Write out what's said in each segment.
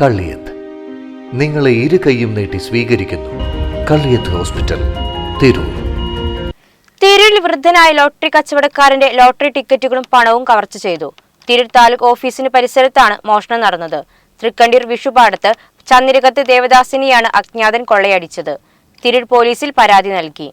കള്ളിയത്ത്. നിങ്ങളെ ഇരു കൈയും നീട്ടി സ്വീകരിക്കുന്നു. കള്ളിയത്ത് ഹോസ്പിറ്റൽ തിരൂർ. തിരൂരിൽ വൃദ്ധനായ ലോട്ടറി കച്ചവടക്കാരന്റെ ലോട്ടറി ടിക്കറ്റുകളും പണവും കവർച്ച ചെയ്തു. തിരൂർ താലൂക്ക് ഓഫീസിന് പരിസരത്താണ് മോഷണം നടന്നത്. തൃക്കണ്ടീർ വിഷുപാടത്ത് ചന്ദ്രകത്ത് ദേവദാസിനെയാണ് അജ്ഞാതൻ കൊള്ളയടിച്ചത്. തിരൂർ പോലീസിൽ പരാതി നൽകി.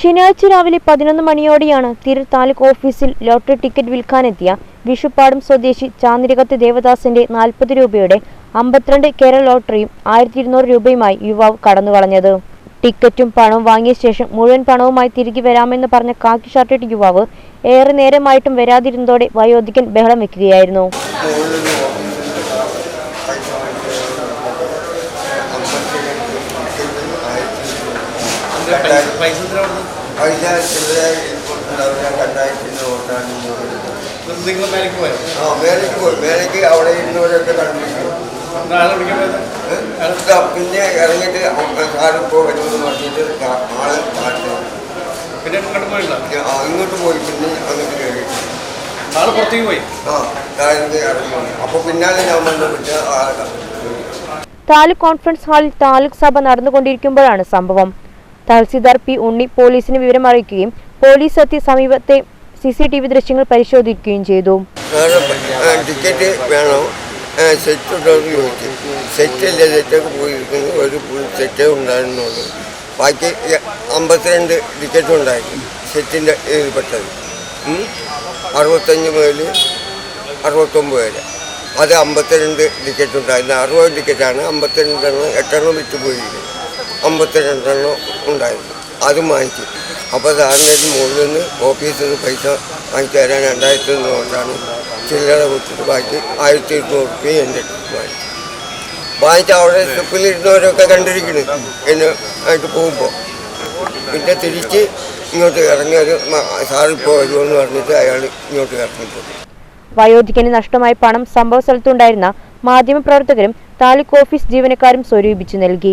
ശനിയാഴ്ച രാവിലെ പതിനൊന്ന് മണിയോടെയാണ് തിരൂർ താലൂക്ക് ഓഫീസിൽ ലോട്ടറി ടിക്കറ്റ് വിൽക്കാനെത്തിയ വിഷുപ്പാടം സ്വദേശി ചാന്ദിരകത്ത് ദേവദാസിന്റെ നാൽപ്പത് രൂപയുടെ അമ്പത്തിരണ്ട് കേരള ലോട്ടറിയും ആയിരത്തി ഇരുന്നൂറ് രൂപയുമായി യുവാവ് കടന്നു കടന്നുകളഞ്ഞത്. ടിക്കറ്റും പണവും വാങ്ങിയ ശേഷം മുഴുവൻ പണവുമായി തിരികെ വരാമെന്ന് പറഞ്ഞ കാക്കി ഷർട്ടിട്ട് യുവാവ് ഏറെ നേരമായിട്ടും വരാതിരുന്നതോടെ വയോധികൻ ബഹളം വെക്കുകയായിരുന്നു. പൈസ എത്ര കൊടുത്തു? പൈസ ചില്ലറയായി ഇരിപ്പുണ്ടാവില്ല രണ്ടായിരത്തി നോട്ടാണ് നിങ്ങൾ മേലേക്ക് പോയോ? ആ മേലേക്ക് പോയി. മേലേക്ക് അവിടെ ഇരുന്നവരൊക്കെ കണ്ടിരിക്കും ആളെ വിളിക്കാൻ പോയത്? ഇതാ, പിന്നെ ഇറങ്ങിയിട്ട് സാറ് ഇപ്പോൾ വരുമെന്ന് പറഞ്ഞിട്ട് കാ- ആളെ കാണിച്ചു. പിന്നെ ഇങ്ങോട്ട് പോയില്ല? ആ, ഇങ്ങോട്ട് പോയി. പിന്നെ അങ്ങോട്ട് കയറി. ആൾ പുറത്തേക്ക് പോയി? ആ താഴേക്ക് ഇറങ്ങി. അപ്പോൾ പിന്നാലെ ഞാൻ വന്ന് കണ്ടു താലൂക്ക് കോൺഫറൻസ് ഹാളിൽ താലൂക്ക് സഭ നടന്നുകൊണ്ടിരിക്കുമ്പോഴാണ് സംഭവം. തഹസിൽദാർ പി ഉണ്ണി പോലീസിന് വിവരം അറിയിക്കുകയും പോലീസ് എത്തി സമീപത്തെ സി സി ടി വി ദൃശ്യങ്ങൾ പരിശോധിക്കുകയും ചെയ്തു. ബാക്കി അമ്പത്തിരണ്ട് ടിക്കറ്റ് ഉണ്ടായിരുന്നു സെറ്റിന്റെ ഇതിൽപ്പെട്ടത്. അറുപത്തഞ്ച് മുതൽ അറുപത്തൊമ്പത് വരെ. അത് അമ്പത്തിരണ്ട് ടിക്കറ്റ് ഉണ്ടായിരുന്നു. അറുപത് ടിക്കറ്റാണ്. അമ്പത്തിരണ്ടെണ്ണം എട്ടെണ്ണം വിറ്റ് പോയിരിക്കുന്നു. അമ്പത്തിരണ്ടെണ്ണം ഉണ്ടായിരുന്നു അത് വാങ്ങിച്ചു അപ്പോൾ സാറിന്റെ മുകളിൽ നിന്ന് ഓഫീസിൽ നിന്ന് പൈസ വാങ്ങിച്ചു തരാൻ രണ്ടായിരത്തി ഒന്നുകൊണ്ടാണ് ചില്ലറ കൊടുത്തിട്ട് ബാക്കി ആയിരത്തി ഇരുന്നൂറ് റുപ്യ എന്റെ വാങ്ങിച്ചു വാങ്ങിച്ച അവിടെ സ്റ്റെപ്പിലിരുന്നവരൊക്കെ കണ്ടിരിക്കുന്നു എന്നെ ആയിട്ട് പോകുമ്പോൾ പിന്നെ തിരിച്ച് ഇങ്ങോട്ട് ഇറങ്ങി ഒരു സാറിപ്പോൾ വരുമെന്ന് പറഞ്ഞിട്ട് അയാൾ ഇങ്ങോട്ട് ഇറങ്ങിപ്പോയി. വയോധികന് നഷ്ടമായ പണം സംഭവ സ്ഥലത്തുണ്ടായിരുന്ന മാധ്യമപ്രവർത്തകരും താലൂക്ക് ഓഫീസ് ജീവനക്കാരും സ്വരൂപിച്ചു നൽകി.